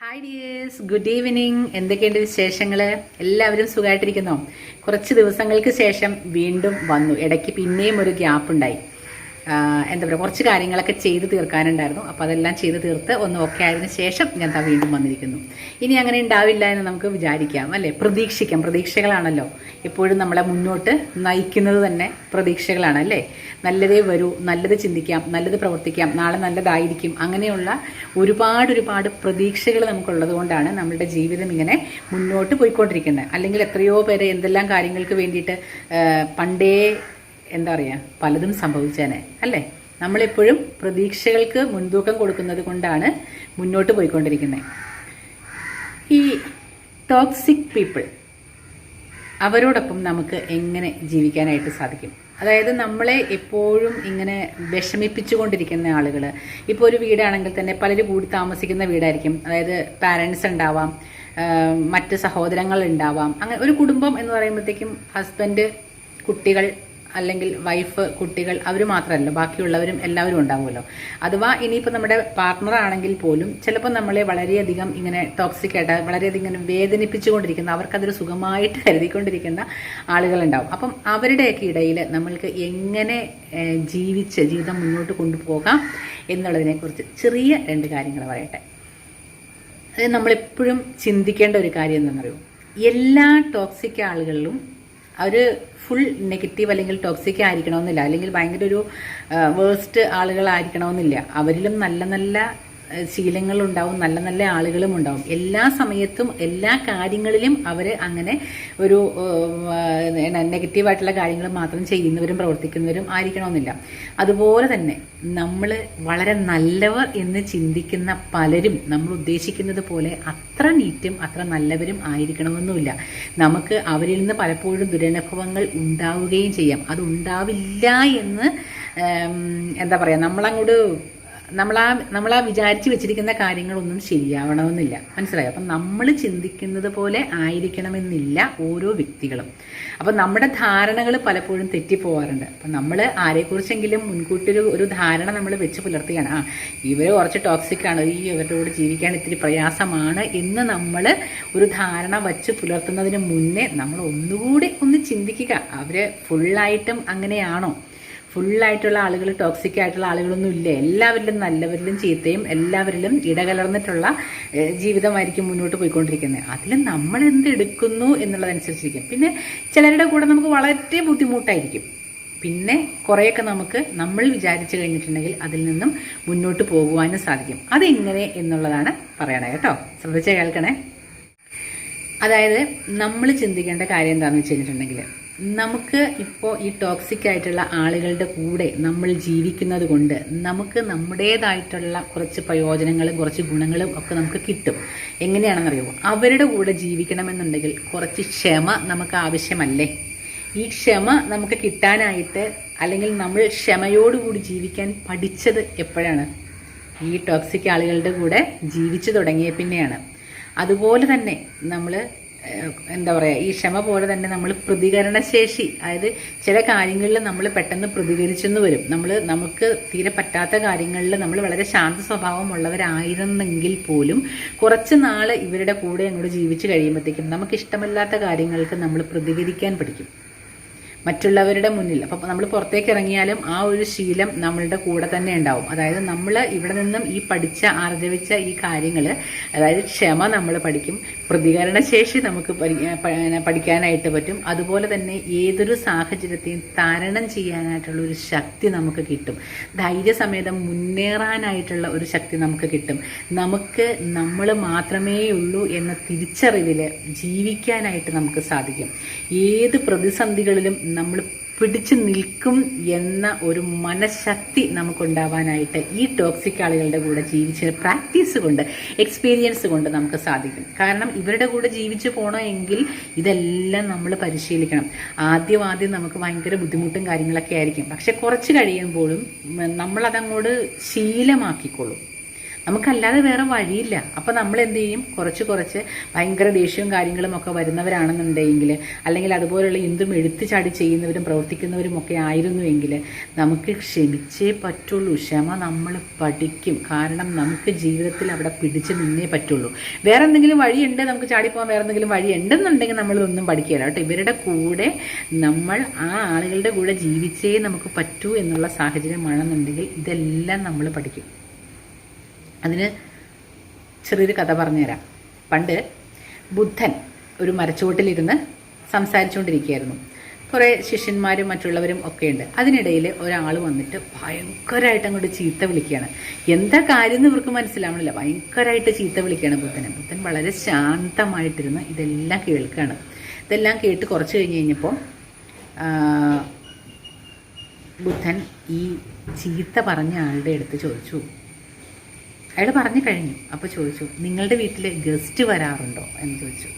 Hi dears good evening എന്തൊക്കെയുണ്ട് വിശേഷങ്ങൾ എല്ലാവരും സുഖമായിട്ടിരിക്കുന്നോ? കുറച്ച് ദിവസങ്ങൾക്ക് ശേഷം വീണ്ടും വന്നു. ഇടയ്ക്ക് പിന്നെയും ഒരു ഗ്യാപ്പ് ഉണ്ടായി. എന്താ പറയുക കുറച്ച് കാര്യങ്ങളൊക്കെ ചെയ്ത് തീർക്കാനുണ്ടായിരുന്നു. അപ്പോൾ അതെല്ലാം ചെയ്ത് തീർത്ത് ഒന്ന് ഓക്കെ ആയതിനു ശേഷം ഞാൻ താ വീണ്ടും വന്നിരിക്കുന്നു. ഇനി അങ്ങനെ ഉണ്ടാവില്ല എന്ന് നമുക്ക് വിചാരിക്കാം അല്ലേ? പ്രതീക്ഷിക്കാം. പ്രതീക്ഷകളാണല്ലോ. എപ്പോഴും നമ്മളെ മുന്നോട്ട് നയിക്കുന്നത് തന്നെ പ്രതീക്ഷകളാണ് അല്ലേ? നല്ലതേ വരൂ നല്ലത് ചിന്തിക്കാം നല്ലത് പ്രവർത്തിക്കാം നാളെ നല്ലതായിരിക്കും. അങ്ങനെയുള്ള ഒരുപാട് ഒരുപാട് പ്രതീക്ഷകൾ നമുക്കുള്ളത് കൊണ്ടാണ് നമ്മളുടെ ജീവിതം ഇങ്ങനെ മുന്നോട്ട് പോയിക്കൊണ്ടിരിക്കുന്നത്. അല്ലെങ്കിൽ എത്രയോ പേര് എന്തെല്ലാം കാര്യങ്ങൾക്ക് വേണ്ടിയിട്ട് പണ്ടേ എന്താ പറയുക പലതും സംഭവിച്ചേനെ അല്ലേ? നമ്മളെപ്പോഴും പ്രതീക്ഷകൾക്ക് മുൻതൂക്കം കൊടുക്കുന്നത് കൊണ്ടാണ് മുന്നോട്ട് പോയിക്കൊണ്ടിരിക്കുന്നത് ഈ ടോക്സിക് പീപ്പിൾ അവരോടൊപ്പം നമുക്ക് എങ്ങനെ ജീവിക്കാനായിട്ട് സാധിക്കും? അതായത് നമ്മളെ എപ്പോഴും ഇങ്ങനെ വിഷമിപ്പിച്ചുകൊണ്ടിരിക്കുന്ന ആളുകൾ ഇപ്പോൾ ഒരു വീടാണെങ്കിൽ തന്നെ പലരും കൂടി താമസിക്കുന്ന വീടായിരിക്കും. അതായത് പാരൻസ് ഉണ്ടാവാം മറ്റ് സഹോദരങ്ങൾ ഉണ്ടാവാം. അങ്ങനെ ഒരു കുടുംബം എന്ന് പറയുമ്പോഴത്തേക്കും ഹസ്ബൻഡ് കുട്ടികൾ അല്ലെങ്കിൽ വൈഫ് കുട്ടികൾ അവർ മാത്രമല്ല ബാക്കിയുള്ളവരും എല്ലാവരും ഉണ്ടാവുമല്ലോ. അഥവാ ഇനിയിപ്പോൾ നമ്മുടെ പാർട്ട്ണർ ആണെങ്കിൽ പോലും ചിലപ്പോൾ നമ്മളെ വളരെയധികം ഇങ്ങനെ ടോക്സിക് ആയിട്ട് വളരെയധികം ഇങ്ങനെ വേദനിപ്പിച്ചുകൊണ്ടിരിക്കുന്ന അവർക്കതൊരു സുഖമായിട്ട് കരുതിക്കൊണ്ടിരിക്കുന്ന ആളുകളുണ്ടാവും. അപ്പം അവരുടെയൊക്കെ ഇടയിൽ നമ്മൾക്ക് എങ്ങനെ ജീവിച്ച് ജീവിതം മുന്നോട്ട് കൊണ്ടുപോകാം എന്നുള്ളതിനെക്കുറിച്ച് ചെറിയ രണ്ട് കാര്യങ്ങൾ പറയട്ടെ. അത് നമ്മളെപ്പോഴും ചിന്തിക്കേണ്ട ഒരു കാര്യം എന്താണെന്നറിയോ? എല്ലാ ടോക്സിക് ആളുകളിലും അവർ ഫുൾ നെഗറ്റീവ് അല്ലെങ്കിൽ ടോക്സിക് ആയിരിക്കണമെന്നില്ല. അല്ലെങ്കിൽ ഭയങ്കര ഒരു വേസ്റ്റ് ആളുകളായിരിക്കണമെന്നില്ല. അവരിലും നല്ല നല്ല ശീലങ്ങളുണ്ടാവും നല്ല നല്ല ആളുകളും ഉണ്ടാവും. എല്ലാ സമയത്തും എല്ലാ കാര്യങ്ങളിലും അവർ അങ്ങനെ ഒരു നെഗറ്റീവായിട്ടുള്ള കാര്യങ്ങൾ മാത്രം ചെയ്യുന്നവരും പ്രവർത്തിക്കുന്നവരും ആയിരിക്കണമെന്നില്ല. അതുപോലെ തന്നെ നമ്മൾ വളരെ നല്ലവർ എന്ന് ചിന്തിക്കുന്ന പലരും നമ്മൾ ഉദ്ദേശിക്കുന്നത് പോലെ അത്ര നീറ്റും അത്ര നല്ലവരും ആയിരിക്കണമെന്നുമില്ല നമുക്ക് അവരിൽ നിന്ന് പലപ്പോഴും ദുരനുഭവങ്ങൾ ഉണ്ടാവുകയും ചെയ്യാം. അത് ഉണ്ടാവില്ല എന്ന് എന്താ പറയുക നമ്മളങ്ങോട്ട് നമ്മളാ നമ്മളാ വിചാരിച്ചു വെച്ചിരിക്കുന്ന കാര്യങ്ങളൊന്നും ശരിയാവണമെന്നില്ല. മനസ്സിലായോ? അപ്പം നമ്മൾ ചിന്തിക്കുന്നത് പോലെ ആയിരിക്കണമെന്നില്ല ഓരോ വ്യക്തികളും. അപ്പം നമ്മുടെ ധാരണകൾ പലപ്പോഴും തെറ്റിപ്പോവാറുണ്ട്. അപ്പം നമ്മൾ ആരെക്കുറിച്ചെങ്കിലും മുൻകൂട്ടി ഒരു ഒരു ധാരണ നമ്മൾ വെച്ച് പുലർത്തുകയാണ്. ആ ഇവർ കുറച്ച് ടോക്സിക് ആണ്. ഈ ഇവരുടെ കൂടെ ജീവിക്കാൻ ഇത്തിരി പ്രയാസമാണ് എന്ന് നമ്മൾ ഒരു ധാരണ വച്ച് പുലർത്തുന്നതിന് മുന്നേ നമ്മൾ ഒന്നുകൂടി ഒന്ന് ചിന്തിക്കുക. അവർ ഫുള്ളായിട്ടും അങ്ങനെയാണോ? ഫുള്ളായിട്ടുള്ള ആളുകൾ ടോക്സിക് ആയിട്ടുള്ള ആളുകളൊന്നും ഇല്ല. എല്ലാവരിലും നല്ലവരിലും ചീത്തയും എല്ലാവരിലും ഇടകലർന്നിട്ടുള്ള ജീവിതമായിരിക്കും മുന്നോട്ട് പോയിക്കൊണ്ടിരിക്കുന്നത്. അതിൽ നമ്മൾ എന്ത് എടുക്കുന്നു എന്നുള്ളതനുസരിച്ചിരിക്കും. പിന്നെ ചിലരുടെ കൂടെ നമുക്ക് വളരെ ബുദ്ധിമുട്ടായിരിക്കും. പിന്നെ കുറേയൊക്കെ നമുക്ക് നമ്മൾ വിചാരിച്ചു കഴിഞ്ഞിട്ടുണ്ടെങ്കിൽ അതിൽ നിന്നും മുന്നോട്ട് പോകുവാനും സാധിക്കും. അതെങ്ങനെ എന്നുള്ളതാണ് പറയണേ കേട്ടോ. ശ്രദ്ധിച്ച് കേൾക്കണേ? അതായത് നമ്മൾ ചിന്തിക്കേണ്ട കാര്യം എന്താണെന്ന് വെച്ച് കഴിഞ്ഞിട്ടുണ്ടെങ്കിൽ നമുക്ക് ഇപ്പോൾ ഈ ടോക്സിക് ആയിട്ടുള്ള ആളുകളുടെ കൂടെ നമ്മൾ ജീവിക്കുന്നത് കൊണ്ട് നമുക്ക് നമ്മുടേതായിട്ടുള്ള കുറച്ച് പ്രയോജനങ്ങളും കുറച്ച് ഗുണങ്ങളും ഒക്കെ നമുക്ക് കിട്ടും. എങ്ങനെയാണെന്നറിയുമോ? അവരുടെ കൂടെ ജീവിക്കണമെന്നുണ്ടെങ്കിൽ കുറച്ച് ക്ഷമ നമുക്ക് ആവശ്യമല്ലേ? ഈ ക്ഷമ നമുക്ക് കിട്ടാനായിട്ട് അല്ലെങ്കിൽ നമ്മൾ ക്ഷമയോടുകൂടി ജീവിക്കാൻ പഠിച്ചത് എപ്പോഴാണ്? ഈ ടോക്സിക് ആളുകളുടെ കൂടെ ജീവിച്ചു തുടങ്ങിയ പിന്നെയാണ്. അതുപോലെ തന്നെ നമ്മൾ എന്താ പറയുക ഈ ക്ഷമ പോലെ തന്നെ നമ്മൾ പ്രതികരണശേഷി. അതായത് ചില കാര്യങ്ങളിൽ നമ്മൾ പെട്ടെന്ന് പ്രതികരിച്ചെന്ന് വരും. നമ്മൾ നമുക്ക് തീരെ പറ്റാത്ത കാര്യങ്ങളിൽ നമ്മൾ വളരെ ശാന്ത സ്വഭാവമുള്ളവരായിരുന്നെങ്കിൽ പോലും കുറച്ച് നാൾ ഇവരുടെ കൂടെ അങ്ങോട്ട് ജീവിച്ച് കഴിയുമ്പോഴത്തേക്കും നമുക്ക് ഇഷ്ടമല്ലാത്ത കാര്യങ്ങൾക്ക് നമ്മൾ പ്രതികരിക്കാൻ പഠിക്കും. മറ്റുള്ളവരുടെ മുന്നിൽ. അപ്പം നമ്മൾ പുറത്തേക്ക് ഇറങ്ങിയാലും ആ ഒരു ശീലം നമ്മളുടെ കൂടെ തന്നെ ഉണ്ടാവും. അതായത് നമ്മൾ ഇവിടെ നിന്നും ഈ പഠിച്ച ആർജവിച്ച ഈ കാര്യങ്ങൾ അതായത് ക്ഷമ നമ്മൾ പഠിക്കും പ്രതികരണശേഷി നമുക്ക് പഠിക്കാനായിട്ട് പറ്റും. അതുപോലെ തന്നെ ഏതൊരു സാഹചര്യത്തെയും തരണം ചെയ്യാനായിട്ടുള്ള ഒരു ശക്തി നമുക്ക് കിട്ടും. ധൈര്യസമേതം മുന്നേറാനായിട്ടുള്ള ഒരു ശക്തി നമുക്ക് കിട്ടും. നമുക്ക് നമ്മൾ മാത്രമേ ഉള്ളൂ എന്ന തിരിച്ചറിവിൽ ജീവിക്കാനായിട്ട് നമുക്ക് സാധിക്കും. ഏത് പ്രതിസന്ധികളിലും നമ്മൾ പിടിച്ചു നിൽക്കും എന്ന ഒരു മനഃശക്തി നമുക്കുണ്ടാവാനായിട്ട് ഈ ടോക്സിക് ആളുകളുടെ കൂടെ ജീവിച്ച പ്രാക്ടീസ് കൊണ്ട് എക്സ്പീരിയൻസ് കൊണ്ട് നമുക്ക് സാധിക്കും. കാരണം ഇവരുടെ കൂടെ ജീവിച്ചു പോകണമെങ്കിൽ ഇതെല്ലാം നമ്മൾ പരിശീലിക്കണം. ആദ്യം ആദ്യം നമുക്ക് ഭയങ്കര ബുദ്ധിമുട്ടും കാര്യങ്ങളൊക്കെ ആയിരിക്കും. പക്ഷെ കുറച്ച് കഴിയുമ്പോഴും നമ്മളതങ്ങോട് ശീലമാക്കിക്കൊള്ളും. നമുക്കല്ലാതെ വേറെ വഴിയില്ല. അപ്പം നമ്മൾ എന്ത് ചെയ്യും? കുറച്ച് കുറച്ച് ഭയങ്കര ദേഷ്യവും കാര്യങ്ങളും ഒക്കെ വരുന്നവരാണെന്നുണ്ടെങ്കിൽ അല്ലെങ്കിൽ അതുപോലുള്ള എന്തും ചാടി ചെയ്യുന്നവരും പ്രവർത്തിക്കുന്നവരും ഒക്കെ ആയിരുന്നുവെങ്കിൽ നമുക്ക് ക്ഷമിച്ചേ പറ്റുള്ളൂ. ക്ഷമ നമ്മൾ പഠിക്കും. കാരണം നമുക്ക് ജീവിതത്തിൽ അവിടെ പിടിച്ചു നിന്നേ പറ്റുള്ളൂ. വേറെ എന്തെങ്കിലും വഴിയുണ്ട് നമുക്ക് ചാടിപ്പോകാൻ വേറെ എന്തെങ്കിലും വഴി ഉണ്ടെന്നുണ്ടെങ്കിൽ നമ്മളിതൊന്നും പഠിക്കില്ല കേട്ടോ ഇവരുടെ കൂടെ നമ്മൾ ആ ആളുകളുടെ കൂടെ ജീവിച്ചേ നമുക്ക് പറ്റൂ എന്നുള്ള സാഹചര്യമാണെന്നുണ്ടെങ്കിൽ ഇതെല്ലാം നമ്മൾ പഠിക്കും. അതിന് ചെറിയൊരു കഥ പറഞ്ഞുതരാം. പണ്ട് ബുദ്ധൻ ഒരു മരച്ചുവട്ടിലിരുന്ന് സംസാരിച്ചുകൊണ്ടിരിക്കുകയായിരുന്നു. കുറേ ശിഷ്യന്മാരും മറ്റുള്ളവരും ഒക്കെയുണ്ട്. അതിനിടയിൽ ഒരാൾ വന്നിട്ട് ഭയങ്കരമായിട്ട് അങ്ങോട്ട് ചീത്ത വിളിക്കുകയാണ്. എന്താ കാര്യം എന്ന് ഇവർക്ക് മനസ്സിലാവണില്ല. ഭയങ്കരമായിട്ട് ചീത്ത വിളിക്കുകയാണ് ബുദ്ധനെ. ബുദ്ധൻ വളരെ ശാന്തമായിട്ടിരുന്ന് ഇതെല്ലാം കേൾക്കുകയാണ്. ഇതെല്ലാം കേട്ട് കുറച്ച് കഴിഞ്ഞ് കഴിഞ്ഞപ്പോൾ ബുദ്ധൻ ഈ ചീത്ത പറഞ്ഞ ആളുടെ അടുത്ത് ചോദിച്ചു. അയാൾ പറഞ്ഞു കഴിഞ്ഞു. അപ്പോൾ ചോദിച്ചു നിങ്ങളുടെ വീട്ടിൽ ഗസ്റ്റ് വരാറുണ്ടോ? എന്ന് ചോദിച്ചു.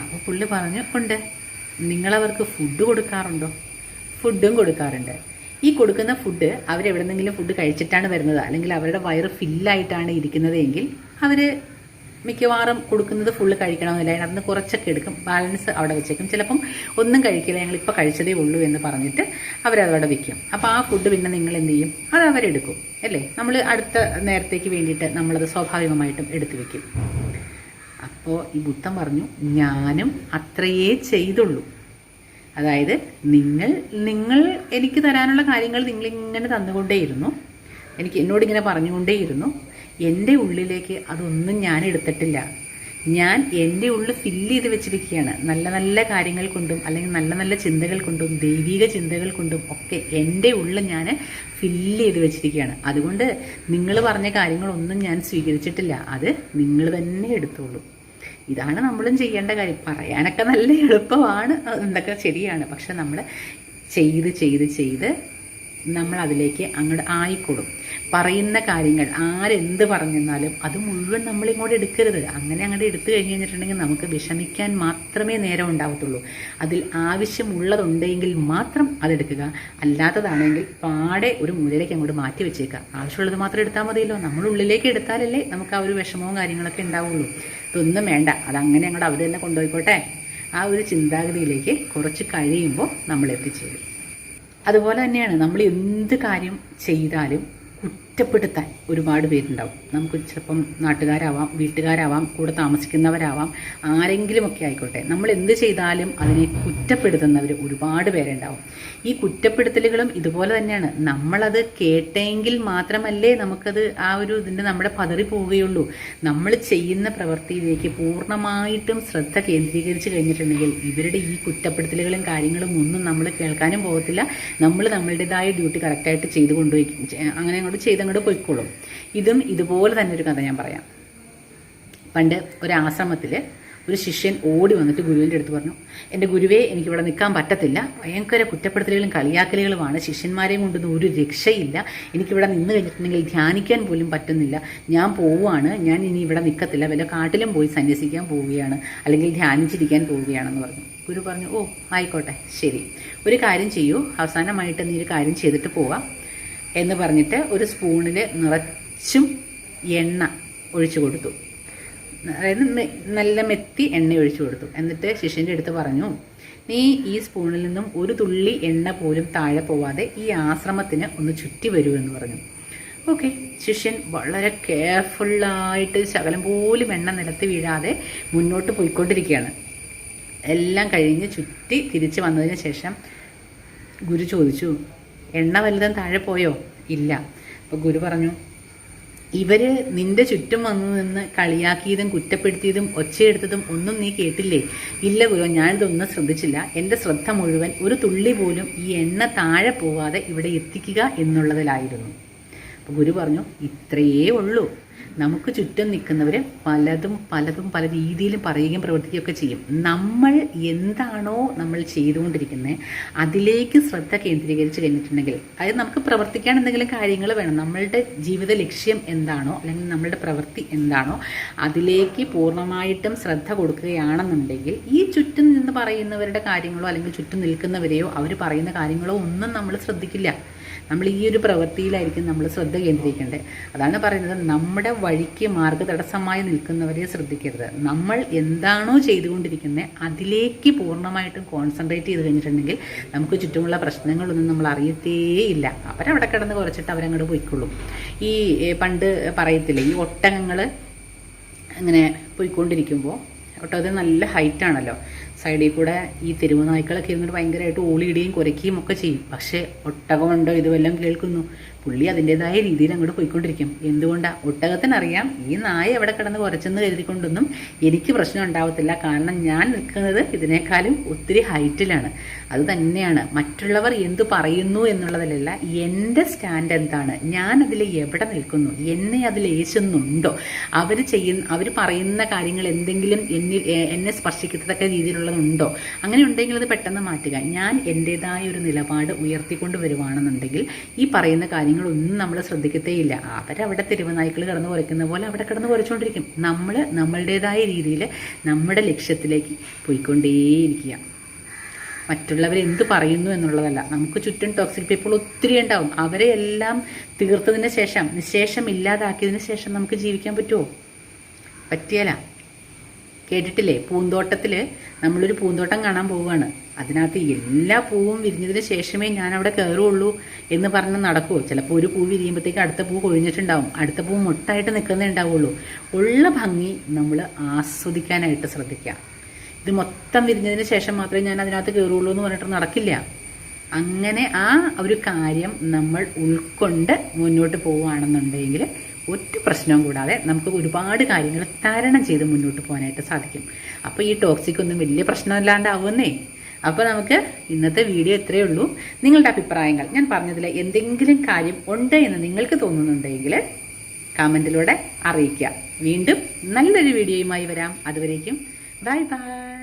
അപ്പോൾ പുള്ളി പറഞ്ഞു ഉണ്ട്. നിങ്ങളവർക്ക് ഫുഡ് കൊടുക്കാറുണ്ടോ? ഫുഡും കൊടുക്കാറുണ്ട്. ഈ കൊടുക്കുന്ന ഫുഡ് അവരെവിടെന്നെങ്കിലും ഫുഡ് കഴിച്ചിട്ടാണ് വരുന്നത്. അല്ലെങ്കിൽ അവരുടെ വയറ് ഫില്ലായിട്ടാണ് ഇരിക്കുന്നത് എങ്കിൽ അവർ മിക്കവാറും കൊടുക്കുന്നത് ഫുള്ള് കഴിക്കണമെന്നില്ല. അതിനകത്ത് കുറച്ചൊക്കെ എടുക്കും. ബാലൻസ് അവിടെ വെച്ചേക്കും. ചിലപ്പം ഒന്നും കഴിക്കില്ല. ഞങ്ങൾ ഇപ്പോൾ കഴിച്ചതേ ഉള്ളൂ എന്ന് പറഞ്ഞിട്ട് അവരതവിടെ വെക്കും. അപ്പോൾ ആ ഫുഡ് പിന്നെ നിങ്ങൾ എന്ത് ചെയ്യും? അത് അവരെടുക്കും. അല്ലേ? നമ്മൾ അടുത്ത നേരത്തേക്ക് വേണ്ടിയിട്ട് നമ്മളത് സ്വാഭാവികമായിട്ടും എടുത്തു വെക്കും. അപ്പോൾ ഈ ബുദ്ധൻ പറഞ്ഞു ഞാനും അത്രയേ ചെയ്തുള്ളൂ. അതായത് നിങ്ങൾ നിങ്ങൾ എനിക്ക് തരാനുള്ള കാര്യങ്ങൾ നിങ്ങളിങ്ങനെ തന്നുകൊണ്ടേയിരുന്നു. എനിക്ക് എന്നോടിങ്ങനെ പറഞ്ഞുകൊണ്ടേയിരുന്നു. എന്റെ ഉള്ളിലേക്ക് അതൊന്നും ഞാൻ എടുത്തിട്ടില്ല. ഞാൻ എന്റെ ഉള്ളിൽ ഫില്ല് ചെയ്ത് വെച്ചിരിക്കുകയാണ്. നല്ല നല്ല കാര്യങ്ങൾ കൊണ്ടും അല്ലെങ്കിൽ നല്ല നല്ല ചിന്തകൾ കൊണ്ടും ദൈവിക ചിന്തകൾ കൊണ്ടും ഒക്കെ എന്റെ ഉള്ളിൽ ഞാൻ ഫില്ല് ചെയ്ത് വെച്ചിരിക്കുകയാണ്. അതുകൊണ്ട് നിങ്ങൾ പറഞ്ഞ കാര്യങ്ങളൊന്നും ഞാൻ സ്വീകരിച്ചിട്ടില്ല. അത് നിങ്ങൾ തന്നെ എടുത്തോളൂ. ഇതാണ് നമ്മളും ചെയ്യേണ്ട കാര്യം. പറയാനൊക്കെ നല്ല എളുപ്പമാണ്. എന്തൊക്കെ ശരിയാണ്. പക്ഷെ നമ്മൾ ചെയ്ത് ചെയ്ത് ചെയ്ത് നമ്മൾ അതിലേക്ക് അങ്ങോട്ട് ആയിക്കൊടും. പറയുന്ന കാര്യങ്ങൾ ആരെന്ത് പറഞ്ഞെന്നാലും അത് മുഴുവൻ നമ്മളിങ്ങോട്ട് എടുക്കരുത്. അങ്ങനെ അങ്ങോട്ട് എടുത്തു കഴിഞ്ഞ് കഴിഞ്ഞിട്ടുണ്ടെങ്കിൽ നമുക്ക് വിഷമിക്കാൻ മാത്രമേ നേരം ഉണ്ടാവത്തുള്ളൂ. അതിൽ ആവശ്യമുള്ളതുണ്ടെങ്കിൽ മാത്രം അതെടുക്കുക. അല്ലാത്തതാണെങ്കിൽ പാടെ ഒരു മൂലയിലേക്ക് അങ്ങോട്ട് മാറ്റി വെച്ചേക്കുക. ആവശ്യമുള്ളത് മാത്രം എടുത്താൽ മതിയല്ലോ. നമ്മൾ ഉള്ളിലേക്ക് എടുത്താലല്ലേ നമുക്ക് ആ ഒരു വിഷമവും കാര്യങ്ങളൊക്കെ ഉണ്ടാവുള്ളൂ. ഇതൊന്നും വേണ്ട. അതങ്ങനെ അങ്ങോട്ട് അവർ തന്നെ കൊണ്ടുപോയിക്കോട്ടെ. ആ ഒരു ചിന്താഗതിയിലേക്ക് കുറച്ച് കഴിയുമ്പോൾ നമ്മൾ എത്തിച്ചേരും അതുപോലെ തന്നെയാണ് നമ്മൾ എന്ത് കാര്യം ചെയ്താലും കുറ്റപ്പെടുത്താൻ ഒരുപാട് പേരുണ്ടാവും. നമുക്ക് ചിലപ്പം നാട്ടുകാരാവാം വീട്ടുകാരാവാം കൂടെ താമസിക്കുന്നവരാവാം ആരെങ്കിലുമൊക്കെ ആയിക്കോട്ടെ. നമ്മൾ എന്ത് ചെയ്താലും അതിനെ കുറ്റപ്പെടുത്തുന്നവർ ഒരുപാട് പേരുണ്ടാവും. ഈ കുറ്റപ്പെടുത്തലുകളും ഇതുപോലെ തന്നെയാണ്. നമ്മളത് കേട്ടെങ്കിൽ മാത്രമല്ലേ നമുക്കത് ആ ഒരു ഇതിന്റെ നമ്മുടെ പതറി പോവുകയുള്ളൂ. നമ്മൾ ചെയ്യുന്ന പ്രവൃത്തിയിലേക്ക് പൂർണമായിട്ടും ശ്രദ്ധ കേന്ദ്രീകരിച്ച് കഴിഞ്ഞിട്ടുണ്ടെങ്കിൽ ഇവരുടെ ഈ കുറ്റപ്പെടുത്തലുകളും കാര്യങ്ങളും ഒന്നും നമ്മൾ കേൾക്കാനും പോകത്തില്ല. നമ്മൾ നമ്മളുടേതായ ഡ്യൂട്ടി കറക്റ്റായിട്ട് ചെയ്ത് കൊണ്ടുപോയി അങ്ങനെ അങ്ങോട്ട് ചെയ്തങ്ങോട്ട് പൊയ്ക്കോളും. ഇതും ഇതുപോലെ തന്നെ ഒരു കഥ ഞാൻ പറയാം. പണ്ട് ഒരു ആശ്രമത്തിൽ ഒരു ശിഷ്യൻ ഓടി വന്നിട്ട് ഗുരുവിന്റെ അടുത്ത് പറഞ്ഞു എന്റെ ഗുരുവേ എനിക്കിവിടെ നിൽക്കാൻ പറ്റത്തില്ല. ഭയങ്കര കുറ്റപ്പെടുത്തലുകളും കളിയാക്കലുകളുമാണ്. ശിഷ്യന്മാരെയും കൊണ്ടൊന്നും ഒരു രക്ഷയില്ല. എനിക്കിവിടെ നിന്ന് കഴിഞ്ഞിട്ടുണ്ടെങ്കിൽ ധ്യാനിക്കാൻ പോലും പറ്റുന്നില്ല. ഞാൻ പോവുകയാണ്. ഞാൻ ഇനി ഇവിടെ നിൽക്കത്തില്ല. വല്ല കാട്ടിലും പോയി സന്യസിക്കാൻ പോവുകയാണ്. അല്ലെങ്കിൽ ധ്യാനിച്ചിരിക്കാൻ പോവുകയാണെന്ന് പറഞ്ഞു. ഗുരു പറഞ്ഞു ഓ ആയിക്കോട്ടെ. ശരി. ഒരു കാര്യം ചെയ്യൂ. അവസാനമായിട്ട് നീ ഒരു കാര്യം ചെയ്തിട്ട് പോവാം. എന്ന് പറഞ്ഞിട്ട് ഒരു സ്പൂണിൽ നിറച്ചും എണ്ണ ഒഴിച്ചു കൊടുത്തു. അതായത് നല്ല മെത്തി എണ്ണ ഒഴിച്ചു കൊടുത്തു. എന്നിട്ട് ശിഷ്യന്റെ അടുത്ത് പറഞ്ഞു നീ ഈ സ്പൂണിൽ നിന്നും ഒരു തുള്ളി എണ്ണ പോലും താഴെ പോവാതെ ഈ ആശ്രമത്തിന് ഒന്ന് ചുറ്റി വരൂ എന്ന് പറഞ്ഞു. ഓക്കെ. ശിഷ്യൻ വളരെ കെയർഫുള്ളായിട്ട് ശകലം പോലും എണ്ണ നിലത്ത് വീഴാതെ മുന്നോട്ട് പോയിക്കൊണ്ടിരിക്കുകയാണ്. എല്ലാം കഴിഞ്ഞ് ചുറ്റി തിരിച്ചു വന്നതിന് ശേഷം ഗുരു ചോദിച്ചു എണ്ണ വലുതും താഴെ പോയോ? ഇല്ല. അപ്പോൾ ഗുരു പറഞ്ഞു ഇവർ നിന്റെ ചുറ്റും വന്നു നിന്ന് കളിയാക്കിയതും കുറ്റപ്പെടുത്തിയതും ഒച്ചയെടുത്തതും ഒന്നും നീ കേട്ടില്ലേ? ഇല്ല ഗുരു ഞാനിതൊന്നും ശ്രദ്ധിച്ചില്ല. എന്റെ ശ്രദ്ധ മുഴുവൻ ഒരു തുള്ളി പോലും ഈ എണ്ണ താഴെ പോവാതെ ഇവിടെ എത്തിക്കുക എന്നുള്ളതിലായിരുന്നു. അപ്പോൾ ഗുരു പറഞ്ഞു ഇത്രയേ ഉള്ളൂ. നമുക്ക് ചുറ്റും നിൽക്കുന്നവർ പലതും പലതും പല രീതിയിലും പറയുകയും പ്രവർത്തിക്കുകയൊക്കെ ചെയ്യും. നമ്മൾ എന്താണോ നമ്മൾ ചെയ്തുകൊണ്ടിരിക്കുന്നത് അതിലേക്ക് ശ്രദ്ധ കേന്ദ്രീകരിച്ച് കഴിഞ്ഞിട്ടുണ്ടെങ്കിൽ അതായത് നമുക്ക് പ്രവർത്തിക്കാൻ എന്തെങ്കിലും കാര്യങ്ങൾ വേണം നമ്മളുടെ ജീവിത ലക്ഷ്യം എന്താണോ അല്ലെങ്കിൽ നമ്മളുടെ പ്രവൃത്തി എന്താണോ അതിലേക്ക് പൂർണമായിട്ടും ശ്രദ്ധ കൊടുക്കുകയാണെന്നുണ്ടെങ്കിൽ ഈ ചുറ്റും നിന്ന് പറയുന്നവരുടെ കാര്യങ്ങളോ അല്ലെങ്കിൽ ചുറ്റും നിൽക്കുന്നവരെയോ അവർ പറയുന്ന കാര്യങ്ങളോ ഒന്നും നമ്മൾ ശ്രദ്ധിക്കില്ല. നമ്മൾ ഈ ഒരു പ്രവൃത്തിയിലായിരിക്കും നമ്മൾ ശ്രദ്ധ കേന്ദ്രീകരിക്കേണ്ടത്. അതാണ് പറയുന്നത് നമ്മുടെ വഴിക്ക് മാർഗതടസ്സമായി നിൽക്കുന്നവരെ ശ്രദ്ധിക്കരുത്. നമ്മൾ എന്താണോ ചെയ്തുകൊണ്ടിരിക്കുന്നത് അതിലേക്ക് പൂർണമായിട്ടും കോൺസെൻട്രേറ്റ് ചെയ്ത് കഴിഞ്ഞിട്ടുണ്ടെങ്കിൽ നമുക്ക് ചുറ്റുമുള്ള പ്രശ്നങ്ങളൊന്നും നമ്മൾ അറിയത്തേയില്ല. അവരവിടെ കിടന്ന് കുറച്ചിട്ട് അവരങ്ങോട്ട് പോയിക്കൊള്ളും. ഈ പണ്ട് പറയത്തില്ലേ ഈ ഒട്ടകങ്ങൾ ഇങ്ങനെ പോയിക്കൊണ്ടിരിക്കുമ്പോൾ ഒട്ടകത്തിന് നല്ല ഹൈറ്റ് ആണല്ലോ. സൈഡിൽ കൂടെ ഈ തെരുവ് നായ്ക്കളൊക്കെ ഇരുന്നിട്ട് ഭയങ്കരമായിട്ട് ഓളിയിടുകയും കുരയ്ക്കുകയും ഒക്കെ ചെയ്യും. പക്ഷേ ഒട്ടകമുണ്ടോ ഇതുവെല്ലാം കേൾക്കുന്നു. പുള്ളി അതിന്റെതായ രീതിയിൽ അങ്ങോട്ട് പോയിക്കൊണ്ടിരിക്കും. എന്തുകൊണ്ടാണ് ഒട്ടകത്തിനറിയാം. ഈ നായ എവിടെ കിടന്ന് കുറച്ചെന്ന് കരുതിക്കൊണ്ടൊന്നും എനിക്ക് പ്രശ്നം ഉണ്ടാവത്തില്ല. കാരണം ഞാൻ നിൽക്കുന്നത് ഇതിനേക്കാളും ഒത്തിരി ഹൈറ്റിലാണ്. അത് തന്നെയാണ്. മറ്റുള്ളവർ എന്ത് പറയുന്നു എന്നുള്ളതിലല്ല എന്റെ സ്റ്റാൻഡ് എന്താണ്? ഞാൻ അതിൽ എവിടെ നിൽക്കുന്നു? എന്നെ അതിൽ ഏശുന്നുണ്ടോ? അവർ ചെയ്യുന്ന അവർ പറയുന്ന കാര്യങ്ങൾ എന്തെങ്കിലും എന്നിൽ എന്നെ സ്പർശിക്കത്തക്ക രീതിയിലുള്ളതുണ്ടോ? അങ്ങനെ ഉണ്ടെങ്കിൽ അത് പെട്ടെന്ന് മാറ്റുക. ഞാൻ എന്റെതായ ഒരു നിലപാട് ഉയർത്തിക്കൊണ്ട് വരുവാണെന്നുണ്ടെങ്കിൽ ഈ പറയുന്ന കാര്യങ്ങളൊന്നും നമ്മൾ ശ്രദ്ധിക്കത്തേയില്ല. അവരവിടെ തെരുവുനായ്ക്കൾ കിടന്ന് കുറയ്ക്കുന്ന പോലെ അവിടെ കിടന്ന് കുറച്ചുകൊണ്ടിരിക്കും നമ്മൾ നമ്മളുടേതായ രീതിയിൽ നമ്മുടെ ലക്ഷ്യത്തിലേക്ക് പോയിക്കൊണ്ടേയിരിക്കുക. മറ്റുള്ളവർ എന്ത് പറയുന്നു എന്നുള്ളതല്ല. നമുക്ക് ചുറ്റും ടോക്സിക് പീപ്പിൾ ഒത്തിരി ഉണ്ടാവും. അവരെ എല്ലാം തീർത്തതിന് ശേഷം നിശേഷം ഇല്ലാതാക്കിയതിന് ശേഷം നമുക്ക് ജീവിക്കാൻ പറ്റുമോ പറ്റിയല്ല കേട്ടിട്ടില്ലേ? പൂന്തോട്ടത്തിൽ നമ്മളൊരു പൂന്തോട്ടം കാണാൻ പോവുകയാണ്. അതിനകത്ത് എല്ലാ പൂവും വിരിഞ്ഞതിന് ശേഷമേ ഞാൻ അവിടെ കയറുള്ളൂ എന്ന് പറഞ്ഞ് നടക്കുമോ ചിലപ്പോൾ ഒരു പൂ വിരിയുമ്പോഴത്തേക്ക് അടുത്ത പൂ കൊഴിഞ്ഞിട്ടുണ്ടാവും. അടുത്ത പൂ മുട്ടായിട്ട് നിൽക്കുന്നേ ഉണ്ടാവുള്ളൂ. ഉള്ള ഭംഗി നമ്മൾ ആസ്വദിക്കാനായിട്ട് ശ്രദ്ധിക്കുക. ഇത് മൊത്തം വിരിഞ്ഞതിന് ശേഷം മാത്രമേ ഞാൻ അതിനകത്ത് കയറുള്ളൂ എന്ന് പറഞ്ഞിട്ട് നടക്കില്ല. അങ്ങനെ ആ ഒരു കാര്യം നമ്മൾ ഉൾക്കൊണ്ട് മുന്നോട്ട് പോവുകയാണെന്നുണ്ടെങ്കിൽ ഒറ്റ പ്രശ്നവും കൂടാതെ നമുക്ക് ഒരുപാട് കാര്യങ്ങൾ തരണം ചെയ്ത് മുന്നോട്ട് പോകാനായിട്ട് സാധിക്കും. അപ്പോൾ ഈ ടോക്സിക് ഒന്നും വലിയ പ്രശ്നമില്ലാണ്ടാവുന്നേ അപ്പോൾ നമുക്ക് ഇന്നത്തെ വീഡിയോ ഇത്രയേ ഉള്ളൂ. നിങ്ങളുടെ അഭിപ്രായങ്ങൾ ഞാൻ പറഞ്ഞതിൽ എന്തെങ്കിലും കാര്യം ഉണ്ട് എന്ന് നിങ്ങൾക്ക് തോന്നുന്നുണ്ടെങ്കിൽ കമന്റിലൂടെ അറിയിക്കുക. വീണ്ടും നല്ലൊരു വീഡിയോയുമായി വരാം. അതുവരേക്കും ബൈ ബൈ